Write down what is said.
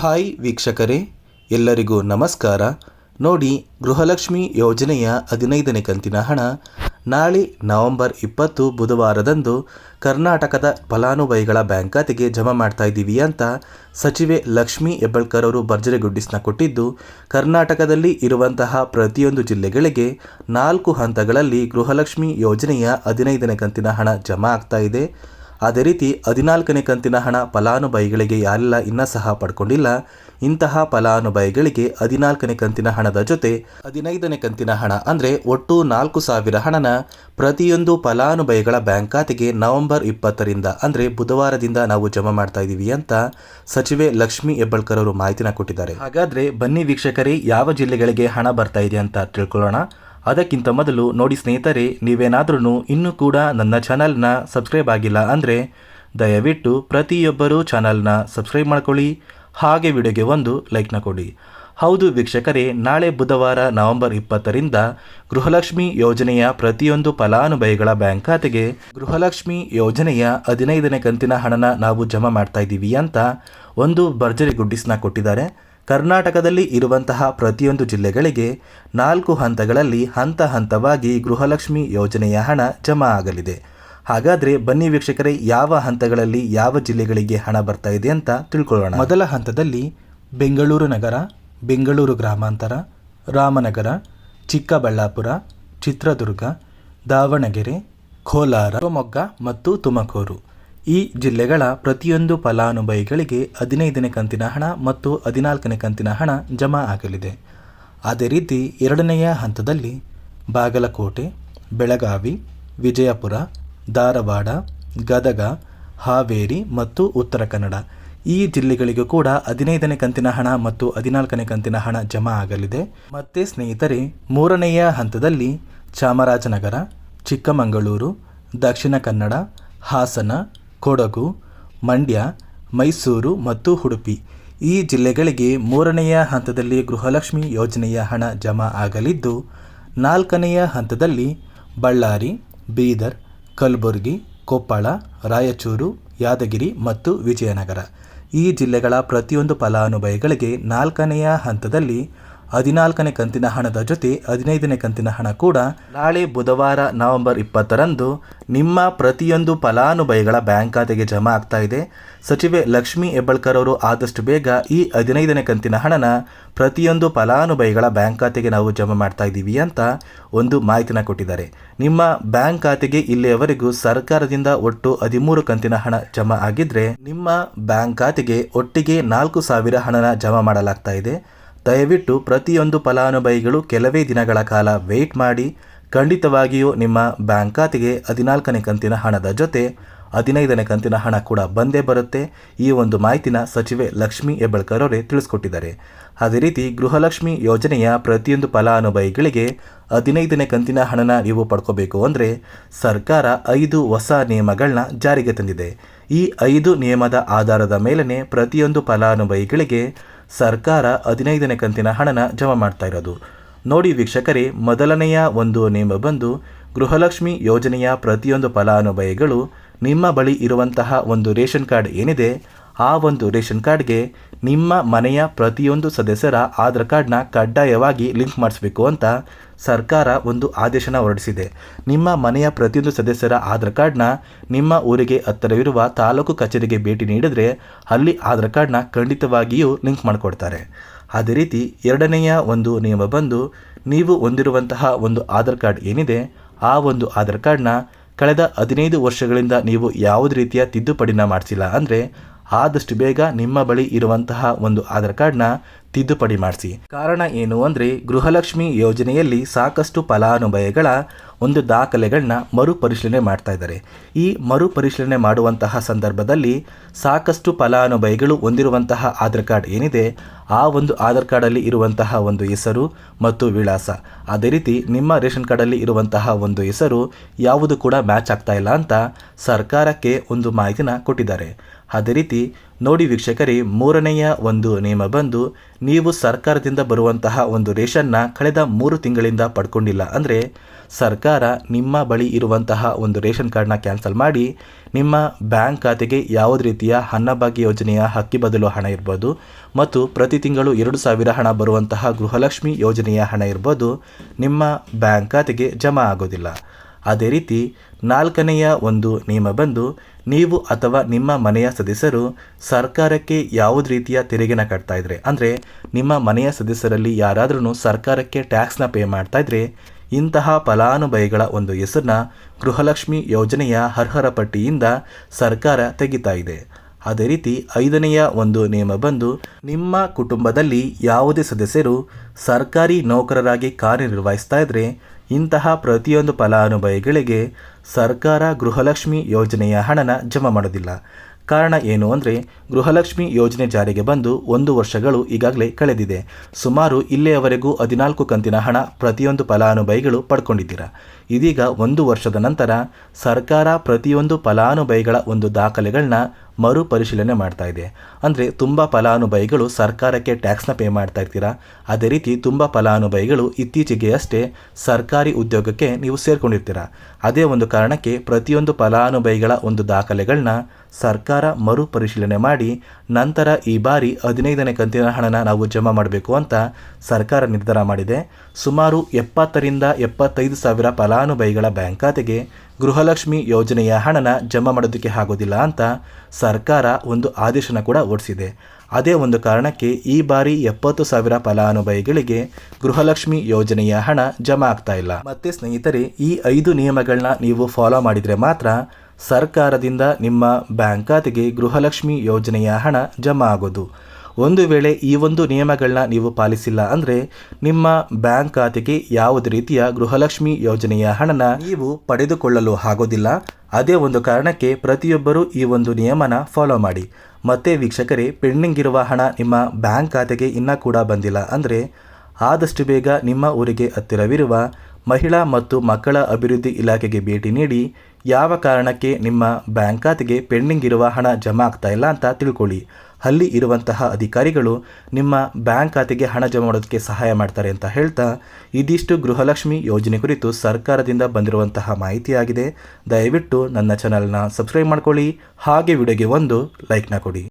Hi ವೀಕ್ಷಕರೇ, ಎಲ್ಲರಿಗೂ ನಮಸ್ಕಾರ. ನೋಡಿ, ಗೃಹಲಕ್ಷ್ಮಿ ಯೋಜನೆಯ ಹದಿನೈದನೇ ಕಂತಿನ ಹಣ ನಾಳೆ ನವೆಂಬರ್ ಇಪ್ಪತ್ತು ಬುಧವಾರದಂದು ಕರ್ನಾಟಕದ ಫಲಾನುಭವಿಗಳ ಬ್ಯಾಂಕ್ ಖಾತೆಗೆ ಜಮಾ ಮಾಡ್ತಾ ಇದ್ದೀವಿ ಅಂತ ಸಚಿವೆ ಲಕ್ಷ್ಮಿ ಹೆಬ್ಬಳ್ಕರ್ ಅವರು ಭರ್ಜರಿ ಗುಡ್ಡಿಸ್ನ ಕೊಟ್ಟಿದ್ದು, ಕರ್ನಾಟಕದಲ್ಲಿ ಇರುವಂತಹ ಪ್ರತಿಯೊಂದು ಜಿಲ್ಲೆಗಳಿಗೆ ನಾಲ್ಕು ಹಂತಗಳಲ್ಲಿ ಗೃಹಲಕ್ಷ್ಮಿ ಯೋಜನೆಯ ಹದಿನೈದನೇ ಕಂತಿನ ಹಣ ಜಮಾ ಆಗ್ತಾ ಇದೆ. ಅದೇ ರೀತಿ ಹದಿನಾಲ್ಕನೇ ಕಂತಿನ ಹಣ ಫಲಾನುಭವಿಗಳಿಗೆ ಯಾರೆಲ್ಲ ಇನ್ನೂ ಸಹ ಪಡ್ಕೊಂಡಿಲ್ಲ, ಇಂತಹ ಫಲಾನುಭವಿಗಳಿಗೆ ಹದಿನಾಲ್ಕನೇ ಕಂತಿನ ಹಣದ ಜೊತೆ ಹದಿನೈದನೇ ಕಂತಿನ ಹಣ, ಅಂದರೆ ಒಟ್ಟು ನಾಲ್ಕು ಸಾವಿರ ಹಣನ ಪ್ರತಿಯೊಂದು ಫಲಾನುಭವಿಗಳ ಬ್ಯಾಂಕ್ ಖಾತೆಗೆ ನವೆಂಬರ್ ಇಪ್ಪತ್ತರಿಂದ, ಅಂದರೆ ಬುಧವಾರದಿಂದ ನಾವು ಜಮಾ ಮಾಡ್ತಾ ಇದ್ದೀವಿ ಅಂತ ಸಚಿವೆ ಲಕ್ಷ್ಮಿ ಹೆಬ್ಬಳ್ಕರ್ ಅವರು ಮಾಹಿತಿನ ಕೊಟ್ಟಿದ್ದಾರೆ. ಹಾಗಾದರೆ ಬನ್ನಿ ವೀಕ್ಷಕರೇ, ಯಾವ ಜಿಲ್ಲೆಗಳಿಗೆ ಹಣ ಬರ್ತಾ ಇದೆ ಅಂತ ತಿಳ್ಕೊಳ್ಳೋಣ. ಅದಕ್ಕಿಂತ ಮೊದಲು ನೋಡಿ ಸ್ನೇಹಿತರೆ ನೀವೇನಾದ್ರೂ ಇನ್ನೂ ಕೂಡ ನನ್ನ ಚಾನಲ್ನ ಸಬ್ಸ್ಕ್ರೈಬ್ ಆಗಿಲ್ಲ ಅಂದರೆ, ದಯವಿಟ್ಟು ಪ್ರತಿಯೊಬ್ಬರೂ ಚಾನಲ್ನ ಸಬ್ಸ್ಕ್ರೈಬ್ ಮಾಡ್ಕೊಳ್ಳಿ, ಹಾಗೆ ವಿಡಿಯೋಗೆ ಒಂದು ಲೈಕ್ನ ಕೊಡಿ. ಹೌದು ವೀಕ್ಷಕರೇ, ನಾಳೆ ಬುಧವಾರ ನವೆಂಬರ್ ಇಪ್ಪತ್ತರಿಂದ ಗೃಹಲಕ್ಷ್ಮಿ ಯೋಜನೆಯ ಪ್ರತಿಯೊಂದು ಫಲಾನುಭವಿಗಳ ಬ್ಯಾಂಕ್ ಖಾತೆಗೆ ಗೃಹಲಕ್ಷ್ಮಿ ಯೋಜನೆಯ ಹದಿನೈದನೇ ಕಂತಿನ ಹಣನ ನಾವು ಜಮಾ ಮಾಡ್ತಾ ಇದ್ದೀವಿ ಅಂತ ಒಂದು ಭರ್ಜರಿ ಗುಡ್ಡಿಸ್ನ ಕೊಟ್ಟಿದ್ದಾರೆ. ಕರ್ನಾಟಕದಲ್ಲಿ ಇರುವಂತಹ ಪ್ರತಿಯೊಂದು ಜಿಲ್ಲೆಗಳಿಗೆ ನಾಲ್ಕು ಹಂತಗಳಲ್ಲಿ ಹಂತ ಹಂತವಾಗಿ ಗೃಹಲಕ್ಷ್ಮಿ ಯೋಜನೆಯ ಹಣ ಜಮಾ ಆಗಲಿದೆ. ಹಾಗಾದರೆ ಬನ್ನಿ ವೀಕ್ಷಕರೇ, ಯಾವ ಹಂತಗಳಲ್ಲಿ ಯಾವ ಜಿಲ್ಲೆಗಳಿಗೆ ಹಣ ಬರ್ತಾ ಇದೆ ಅಂತ ತಿಳ್ಕೊಳ್ಳೋಣ. ಮೊದಲ ಹಂತದಲ್ಲಿ ಬೆಂಗಳೂರು ನಗರ, ಬೆಂಗಳೂರು ಗ್ರಾಮಾಂತರ, ರಾಮನಗರ, ಚಿಕ್ಕಬಳ್ಳಾಪುರ, ಚಿತ್ರದುರ್ಗ, ದಾವಣಗೆರೆ, ಕೋಲಾರ, ಶಿವಮೊಗ್ಗ ಮತ್ತು ತುಮಕೂರು. ಈ ಜಿಲ್ಲೆಗಳ ಪ್ರತಿಯೊಂದು ಫಲಾನುಭವಿಗಳಿಗೆ ಹದಿನೈದನೇ ಕಂತಿನ ಹಣ ಮತ್ತು ಹದಿನಾಲ್ಕನೇ ಕಂತಿನ ಹಣ ಜಮಾ ಆಗಲಿದೆ. ಅದೇ ರೀತಿ ಎರಡನೆಯ ಹಂತದಲ್ಲಿ ಬಾಗಲಕೋಟೆ, ಬೆಳಗಾವಿ, ವಿಜಯಪುರ, ಧಾರವಾಡ, ಗದಗ, ಹಾವೇರಿ ಮತ್ತು ಉತ್ತರ ಕನ್ನಡ. ಈ ಜಿಲ್ಲೆಗಳಿಗೂ ಕೂಡ ಹದಿನೈದನೇ ಕಂತಿನ ಹಣ ಮತ್ತು ಹದಿನಾಲ್ಕನೇ ಕಂತಿನ ಹಣ ಜಮಾ ಆಗಲಿದೆ. ಮತ್ತೆ ಸ್ನೇಹಿತರೆ, ಮೂರನೆಯ ಹಂತದಲ್ಲಿ ಚಾಮರಾಜನಗರ, ಚಿಕ್ಕಮಗಳೂರು, ದಕ್ಷಿಣ ಕನ್ನಡ, ಹಾಸನ ಕೊಡಗು, ಮಂಡ್ಯ, ಮೈಸೂರು ಮತ್ತು ಉಡುಪಿ. ಈ ಜಿಲ್ಲೆಗಳಿಗೆ ಮೂರನೆಯ ಹಂತದಲ್ಲಿ ಗೃಹಲಕ್ಷ್ಮಿ ಯೋಜನೆಯ ಹಣ ಜಮಾ ಆಗಲಿದ್ದು, ನಾಲ್ಕನೆಯ ಹಂತದಲ್ಲಿ ಬಳ್ಳಾರಿ, ಬೀದರ್, ಕಲಬುರಗಿ, ಕೊಪ್ಪಳ, ರಾಯಚೂರು, ಯಾದಗಿರಿ ಮತ್ತು ವಿಜಯನಗರ. ಈ ಜಿಲ್ಲೆಗಳ ಪ್ರತಿಯೊಂದು ಫಲಾನುಭವಿಗಳಿಗೆ ನಾಲ್ಕನೆಯ ಹಂತದಲ್ಲಿ ಹದಿನಾಲ್ಕನೇ ಕಂತಿನ ಹಣದ ಜೊತೆ ಹದಿನೈದನೇ ಕಂತಿನ ಹಣ ಕೂಡ ನಾಳೆ ಬುಧವಾರ ನವೆಂಬರ್ ಇಪ್ಪತ್ತರಂದು ನಿಮ್ಮ ಪ್ರತಿಯೊಂದು ಫಲಾನುಭವಿಗಳ ಬ್ಯಾಂಕ್ ಖಾತೆಗೆ ಜಮಾ ಆಗ್ತಾ ಇದೆ. ಸಚಿವೆ ಲಕ್ಷ್ಮಿ ಹೆಬ್ಬಳ್ಕರ್ ಅವರು ಆದಷ್ಟು ಬೇಗ ಈ ಹದಿನೈದನೇ ಕಂತಿನ ಹಣನ ಪ್ರತಿಯೊಂದು ಫಲಾನುಭವಿಗಳ ಬ್ಯಾಂಕ್ ಖಾತೆಗೆ ನಾವು ಜಮಾ ಮಾಡ್ತಾ ಇದ್ದೀವಿ ಅಂತ ಒಂದು ಮಾಹಿತಿನ ಕೊಟ್ಟಿದ್ದಾರೆ. ನಿಮ್ಮ ಬ್ಯಾಂಕ್ ಖಾತೆಗೆ ಇಲ್ಲಿಯವರೆಗೂ ಸರ್ಕಾರದಿಂದ ಒಟ್ಟು ಹದಿಮೂರು ಕಂತಿನ ಹಣ ಜಮಾ ಆಗಿದ್ರೆ ನಿಮ್ಮ ಬ್ಯಾಂಕ್ ಖಾತೆಗೆ ಒಟ್ಟಿಗೆ ನಾಲ್ಕು ಸಾವಿರ ಹಣನ ಜಮಾ ಮಾಡಲಾಗ್ತಾ ಇದೆ. ದಯವಿಟ್ಟು ಪ್ರತಿಯೊಂದು ಫಲಾನುಭವಿಗಳು ಕೆಲವೇ ದಿನಗಳ ಕಾಲ ವೆಯ್ಟ್ ಮಾಡಿ, ಖಂಡಿತವಾಗಿಯೂ ನಿಮ್ಮ ಬ್ಯಾಂಕ್ ಖಾತೆಗೆ ಹದಿನಾಲ್ಕನೇ ಕಂತಿನ ಹಣದ ಜೊತೆ ಹದಿನೈದನೇ ಕಂತಿನ ಹಣ ಕೂಡ ಬಂದೇ ಬರುತ್ತೆ. ಈ ಒಂದು ಮಾಹಿತಿನ ಸಚಿವೆ ಲಕ್ಷ್ಮಿ ಹೆಬ್ಬಳ್ಕರ್ ಅವರೇ ತಿಳಿಸ್ಕೊಟ್ಟಿದ್ದಾರೆ. ಅದೇ ರೀತಿ ಗೃಹಲಕ್ಷ್ಮಿ ಯೋಜನೆಯ ಪ್ರತಿಯೊಂದು ಫಲಾನುಭವಿಗಳಿಗೆ ಹದಿನೈದನೇ ಕಂತಿನ ಹಣನ ನೀವು ಪಡ್ಕೋಬೇಕು ಅಂದರೆ ಸರ್ಕಾರ ಐದು ಹೊಸ ನಿಯಮಗಳನ್ನ ಜಾರಿಗೆ ತಂದಿದೆ. ಈ ಐದು ನಿಯಮದ ಆಧಾರದ ಮೇಲೇ ಪ್ರತಿಯೊಂದು ಫಲಾನುಭವಿಗಳಿಗೆ ಸರ್ಕಾರ ಹದಿನೈದನೇ ಕಂತಿನ ಹಣನ ಜಮಾ ಮಾಡ್ತಾ ಇರೋದು. ನೋಡಿ ವೀಕ್ಷಕರೇ, ಮೊದಲನೆಯ ಒಂದು ನೇಮ ಬಂದು ಗೃಹಲಕ್ಷ್ಮಿ ಯೋಜನೆಯ ಪ್ರತಿಯೊಂದು ಫಲಾನುಭವಿಗಳು ನಿಮ್ಮ ಬಳಿ ಇರುವಂತಹ ಒಂದು ರೇಷನ್ ಕಾರ್ಡ್ ಏನಿದೆ ಆ ಒಂದು ರೇಷನ್ ಕಾರ್ಡ್ಗೆ ನಿಮ್ಮ ಮನೆಯ ಪ್ರತಿಯೊಂದು ಸದಸ್ಯರ ಆಧಾರ್ ಕಾರ್ಡ್ನ ಕಡ್ಡಾಯವಾಗಿ ಲಿಂಕ್ ಮಾಡಿಸ್ಬೇಕು ಅಂತ ಸರ್ಕಾರ ಒಂದು ಆದೇಶನ ಹೊರಡಿಸಿದೆ. ನಿಮ್ಮ ಮನೆಯ ಪ್ರತಿಯೊಂದು ಸದಸ್ಯರ ಆಧಾರ್ ಕಾರ್ಡ್ನ ನಿಮ್ಮ ಊರಿಗೆ ಹತ್ತಿರವಿರುವ ತಾಲೂಕು ಕಚೇರಿಗೆ ಭೇಟಿ ನೀಡಿದರೆ ಅಲ್ಲಿ ಆಧಾರ್ ಕಾರ್ಡ್ನ ಖಂಡಿತವಾಗಿಯೂ ಲಿಂಕ್ ಮಾಡಿಕೊಡ್ತಾರೆ. ಅದೇ ರೀತಿ ಎರಡನೆಯ ಒಂದು ನಿಯಮ ಬಂದು ನೀವು ಹೊಂದಿರುವಂತಹ ಒಂದು ಆಧಾರ್ ಕಾರ್ಡ್ ಏನಿದೆ, ಆ ಒಂದು ಆಧಾರ್ ಕಾರ್ಡ್ನ ಕಳೆದ ಹದಿನೈದು ವರ್ಷಗಳಿಂದ ನೀವು ಯಾವುದೇ ರೀತಿಯ ತಿದ್ದುಪಡಿನ ಮಾಡಿಸಿಲ್ಲ ಅಂದರೆ ಆದಷ್ಟು ಬೇಗ ನಿಮ್ಮ ಬಳಿ ಇರುವಂತಹ ಒಂದು ಆಧಾರ್ ಕಾರ್ಡ್ನ ತಿದ್ದುಪಡಿ ಮಾಡಿಸಿ. ಕಾರಣ ಏನು ಅಂದರೆ ಗೃಹಲಕ್ಷ್ಮಿ ಯೋಜನೆಯಲ್ಲಿ ಸಾಕಷ್ಟು ಫಲಾನುಭವಿಗಳ ಒಂದು ದಾಖಲೆಗಳನ್ನ ಮರುಪರಿಶೀಲನೆ ಮಾಡ್ತಾ ಇದ್ದಾರೆ. ಈ ಮರುಪರಿಶೀಲನೆ ಮಾಡುವಂತಹ ಸಂದರ್ಭದಲ್ಲಿ ಸಾಕಷ್ಟು ಫಲಾನುಭವಿಗಳು ಹೊಂದಿರುವಂತಹ ಆಧಾರ್ ಕಾರ್ಡ್ ಏನಿದೆ, ಆ ಒಂದು ಆಧಾರ್ ಕಾರ್ಡಲ್ಲಿ ಇರುವಂತಹ ಒಂದು ಹೆಸರು ಮತ್ತು ವಿಳಾಸ. ಅದೇ ರೀತಿ ನಿಮ್ಮ ರೇಷನ್ ಕಾರ್ಡಲ್ಲಿ ಇರುವಂತಹ ಒಂದು ಹೆಸರು ಯಾವುದು ಕೂಡ ಮ್ಯಾಚ್ ಆಗ್ತಾ ಇಲ್ಲ ಅಂತ ಸರ್ಕಾರಕ್ಕೆ ಒಂದು ಮಾಹಿತಿನ ಕೊಟ್ಟಿದ್ದಾರೆ. ಅದೇ ರೀತಿ ನೋಡಿ ವೀಕ್ಷಕರೇ, ಮೂರನೆಯ ಒಂದು ನಿಯಮ ಬಂದು, ನೀವು ಸರ್ಕಾರದಿಂದ ಬರುವಂತಹ ಒಂದು ರೇಷನ್ನ ಕಳೆದ ಮೂರು ತಿಂಗಳಿಂದ ಪಡ್ಕೊಂಡಿಲ್ಲ. ಅಂದರೆ, ಸರ್ಕಾರ ನಿಮ್ಮ ಬಳಿ ಇರುವಂತಹ ಒಂದು ರೇಷನ್ ಕಾರ್ಡ್ನ ಕ್ಯಾನ್ಸಲ್ ಮಾಡಿ, ನಿಮ್ಮ ಬ್ಯಾಂಕ್ ಖಾತೆಗೆ ಯಾವುದೇ ರೀತಿಯ ಅನ್ನಭಾಗ್ಯ ಯೋಜನೆಯ ಹಕ್ಕಿ ಬದಲು ಹಣ ಇರ್ಬೋದು, ಮತ್ತು ಪ್ರತಿ ತಿಂಗಳು ಎರಡು ಸಾವಿರ ಹಣ ಬರುವಂತಹ ಗೃಹಲಕ್ಷ್ಮಿ ಯೋಜನೆಯ ಹಣ ಇರ್ಬೋದು, ನಿಮ್ಮ ಬ್ಯಾಂಕ್ ಖಾತೆಗೆ ಜಮಾ ಆಗೋದಿಲ್ಲ. ಅದೇ ರೀತಿ ನಾಲ್ಕನೆಯ ಒಂದು ನಿಯಮ ಬಂದು, ನೀವು ಅಥವಾ ನಿಮ್ಮ ಮನೆಯ ಸದಸ್ಯರು ಸರ್ಕಾರಕ್ಕೆ ಯಾವುದೇ ರೀತಿಯ ತೆರಿಗೆನ ಕಟ್ತಾ ಇದ್ರೆ, ಅಂದರೆ ನಿಮ್ಮ ಮನೆಯ ಸದಸ್ಯರಲ್ಲಿ ಯಾರಾದ್ರೂ ಸರ್ಕಾರಕ್ಕೆ ಟ್ಯಾಕ್ಸ್ನ ಪೇ ಮಾಡ್ತಾ ಇದ್ರೆ, ಇಂತಹ ಫಲಾನುಭವಿಗಳ ಒಂದು ಹೆಸರನ್ನ ಗೃಹಲಕ್ಷ್ಮಿ ಯೋಜನೆಯ ಅರ್ಹರ ಪಟ್ಟಿಯಿಂದ ಸರ್ಕಾರ ತೆಗಿತಾ ಇದೆ. ಅದೇ ರೀತಿ ಐದನೆಯ ಒಂದು ನಿಯಮ ಬಂದು, ನಿಮ್ಮ ಕುಟುಂಬದಲ್ಲಿ ಯಾವುದೇ ಸದಸ್ಯರು ಸರ್ಕಾರಿ ನೌಕರರಾಗಿ ಕಾರ್ಯನಿರ್ವಹಿಸ್ತಾ ಇದ್ರೆ ಇಂತಹ ಪ್ರತಿಯೊಂದು ಫಲಾನುಭವಿಗಳಿಗೆ ಸರ್ಕಾರ ಗೃಹಲಕ್ಷ್ಮಿ ಯೋಜನೆಯ ಹಣನ ಜಮಾ ಮಾಡೋದಿಲ್ಲ. ಕಾರಣ ಏನು ಅಂದರೆ, ಗೃಹಲಕ್ಷ್ಮಿ ಯೋಜನೆ ಜಾರಿಗೆ ಬಂದು ಒಂದು ವರ್ಷಗಳು ಈಗಾಗಲೇ ಕಳೆದಿದೆ. ಸುಮಾರು ಇಲ್ಲಿಯವರೆಗೂ ಹದಿನಾಲ್ಕು ಕಂತಿನ ಹಣ ಪ್ರತಿಯೊಂದು ಫಲಾನುಭವಿಗಳು ಪಡ್ಕೊಂಡಿದ್ದೀರಾ. ಇದೀಗ ಒಂದು ವರ್ಷದ ನಂತರ ಸರ್ಕಾರ ಪ್ರತಿಯೊಂದು ಫಲಾನುಭವಿಗಳ ಒಂದು ದಾಖಲೆಗಳನ್ನ ಮರುಪರಿಶೀಲನೆ ಮಾಡ್ತಾ ಇದೆ. ಅಂದರೆ ತುಂಬ ಫಲಾನುಭವಿಗಳು ಸರ್ಕಾರಕ್ಕೆ ಟ್ಯಾಕ್ಸ್ನ ಪೇ ಮಾಡ್ತಾ ಇರ್ತೀರಾ? ಅದೇ ರೀತಿ ತುಂಬ ಫಲಾನುಭವಿಗಳು ಇತ್ತೀಚೆಗೆ ಅಷ್ಟೇ ಸರ್ಕಾರಿ ಉದ್ಯೋಗಕ್ಕೆ ನೀವು ಸೇರ್ಕೊಂಡಿರ್ತೀರಾ? ಅದೇ ಒಂದು ಕಾರಣಕ್ಕೆ ಪ್ರತಿಯೊಂದು ಫಲಾನುಭವಿಗಳ ಒಂದು ದಾಖಲೆಗಳನ್ನ ಸರ್ಕಾರ ಮರುಪರಿಶೀಲನೆ ಮಾಡಿ ನಂತರ ಈ ಬಾರಿ ಹದಿನೈದನೇ ಕಂತಿನ ಹಣನ ನಾವು ಜಮಾ ಮಾಡಬೇಕು ಅಂತ ಸರ್ಕಾರ ನಿರ್ಧಾರ ಮಾಡಿದೆ. ಸುಮಾರು ಎಪ್ಪತ್ತರಿಂದ ಎಪ್ಪತ್ತೈದು ಸಾವಿರ ಫಲಾನುಭವಿಗಳ ಬ್ಯಾಂಕ್ ಖಾತೆಗೆ ಗೃಹಲಕ್ಷ್ಮಿ ಯೋಜನೆಯ ಹಣನ ಜಮಾ ಮಾಡೋದಕ್ಕೆ ಆಗೋದಿಲ್ಲ ಅಂತ ಸರ್ಕಾರ ಒಂದು ಆದೇಶನ ಕೂಡ ಹೊರಡಿಸಿದೆ ಅದೇ ಒಂದು ಕಾರಣಕ್ಕೆ ಈ ಬಾರಿ ಎಪ್ಪತ್ತು ಸಾವಿರ ಫಲಾನುಭವಿಗಳಿಗೆ ಗೃಹಲಕ್ಷ್ಮಿ ಯೋಜನೆಯ ಹಣ ಜಮಾ ಆಗ್ತಾ ಇಲ್ಲ. ಮತ್ತೆ ಸ್ನೇಹಿತರೆ, ಈ ಐದು ನಿಯಮಗಳನ್ನ ನೀವು ಫಾಲೋ ಮಾಡಿದರೆ ಮಾತ್ರ ಸರ್ಕಾರದಿಂದ ನಿಮ್ಮ ಬ್ಯಾಂಕ್ ಖಾತೆಗೆ ಗೃಹಲಕ್ಷ್ಮಿ ಯೋಜನೆಯ ಹಣ ಜಮಾ ಆಗೋದು. ಒಂದು ವೇಳೆ ಈ ಒಂದು ನಿಯಮಗಳನ್ನ ನೀವು ಪಾಲಿಸಿಲ್ಲ ಅಂದರೆ ನಿಮ್ಮ ಬ್ಯಾಂಕ್ ಖಾತೆಗೆ ಯಾವುದೇ ರೀತಿಯ ಗೃಹಲಕ್ಷ್ಮಿ ಯೋಜನೆಯ ಹಣನ ನೀವು ಪಡೆದುಕೊಳ್ಳಲು ಆಗೋದಿಲ್ಲ. ಅದೇ ಒಂದು ಕಾರಣಕ್ಕೆ ಪ್ರತಿಯೊಬ್ಬರೂ ಈ ಒಂದು ನಿಯಮನ ಫಾಲೋ ಮಾಡಿ. ಮತ್ತೆ ವೀಕ್ಷಕರೇ ಪೆಂಡಿಂಗ್ ಇರುವ ಹಣ ನಿಮ್ಮ ಬ್ಯಾಂಕ್ ಖಾತೆಗೆ ಇನ್ನೂ ಕೂಡ ಬಂದಿಲ್ಲ ಅಂದರೆ ಆದಷ್ಟು ಬೇಗ ನಿಮ್ಮ ಊರಿಗೆ ಹತ್ತಿರವಿರುವ ಮಹಿಳಾ ಮತ್ತು ಮಕ್ಕಳ ಅಭಿವೃದ್ಧಿ ಇಲಾಖೆಗೆ ಭೇಟಿ ನೀಡಿ, ಯಾವ ಕಾರಣಕ್ಕೆ ನಿಮ್ಮ ಬ್ಯಾಂಕ್ ಖಾತೆಗೆ ಪೆಂಡಿಂಗ್ ಇರುವ ಹಣ ಜಮಾ ಆಗ್ತಾ ಇಲ್ಲ ಅಂತ ತಿಳ್ಕೊಳ್ಳಿ. ಅಲ್ಲಿ ಇರುವಂತಹ ಅಧಿಕಾರಿಗಳು ನಿಮ್ಮ ಬ್ಯಾಂಕ್ ಖಾತೆಗೆ ಹಣ ಜಮಾ ಮಾಡೋದಕ್ಕೆ ಸಹಾಯ ಮಾಡ್ತಾರೆ ಅಂತ ಹೇಳ್ತಾ ಇದಿಷ್ಟು ಗೃಹಲಕ್ಷ್ಮಿ ಯೋಜನೆ ಕುರಿತು ಸರ್ಕಾರದಿಂದ ಬಂದಿರುವಂತಹ ಮಾಹಿತಿಯಾಗಿದೆ ದಯವಿಟ್ಟು ನನ್ನ ಚಾನಲ್ನ ಸಬ್ಸ್ಕ್ರೈಬ್ ಮಾಡ್ಕೊಳ್ಳಿ. ಹಾಗೆ ವಿಡಿಯೋಗೆ ಒಂದು ಲೈಕ್ನ ಕೊಡಿ.